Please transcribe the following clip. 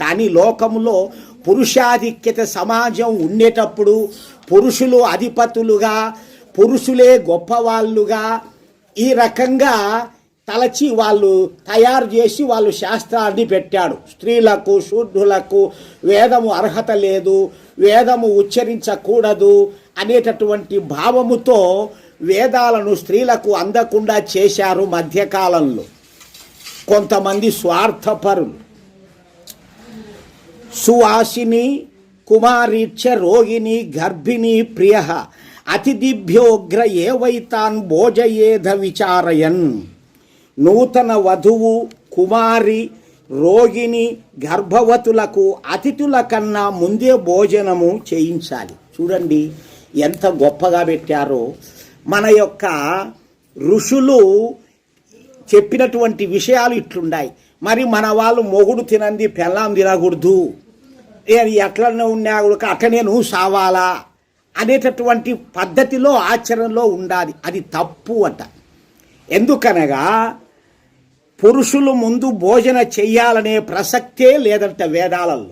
కానీ లోకములో పురుషాధిక్యత సమాజం ఉండేటప్పుడు పురుషులు అధిపతులుగా పురుషులే గొప్పవాళ్ళుగా ఈ రకంగా తలచి వాళ్ళు తయారు చేసి వాళ్ళు శాస్త్రాన్ని పెట్టాడు. స్త్రీలకు శూద్రులకు వేదము అర్హత లేదు వేదము ఉచ్చరించకూడదు అనేటటువంటి భావముతో వేదాలను స్త్రీలకు అందకుండా చేశారు మధ్యకాలంలో. కొంతమంది స్వార్థపరులు. సువాసిని కుమారీచ రోగిణి గర్భిణి ప్రియ అతిథిభ్యోగ్ర ఏవైతాన్ భోజయేధ విచారయన్. నూతన వధువు కుమారి రోగిణి గర్భవతులకు అతిథుల కన్నా ముందే భోజనము చేయించాలి. చూడండి ఎంత గొప్పగా పెట్టారో. మన యొక్క ఋషులు చెప్పినటువంటి విషయాలు ఇట్లున్నాయి మరి మన వాళ్ళు మొగుడు తినంది పెళ్ళాం తినకూడదు. నేను ఎట్లనే ఉన్నా కూడా అట్లనే నువ్వు సావాలా? అనేటటువంటి పద్ధతిలో ఆచరణలో ఉండాలి. అది తప్పు అట. ఎందుకనగా పురుషులు ముందు భోజన చెయ్యాలనే ప్రసక్తే లేదంట వేదాలలో.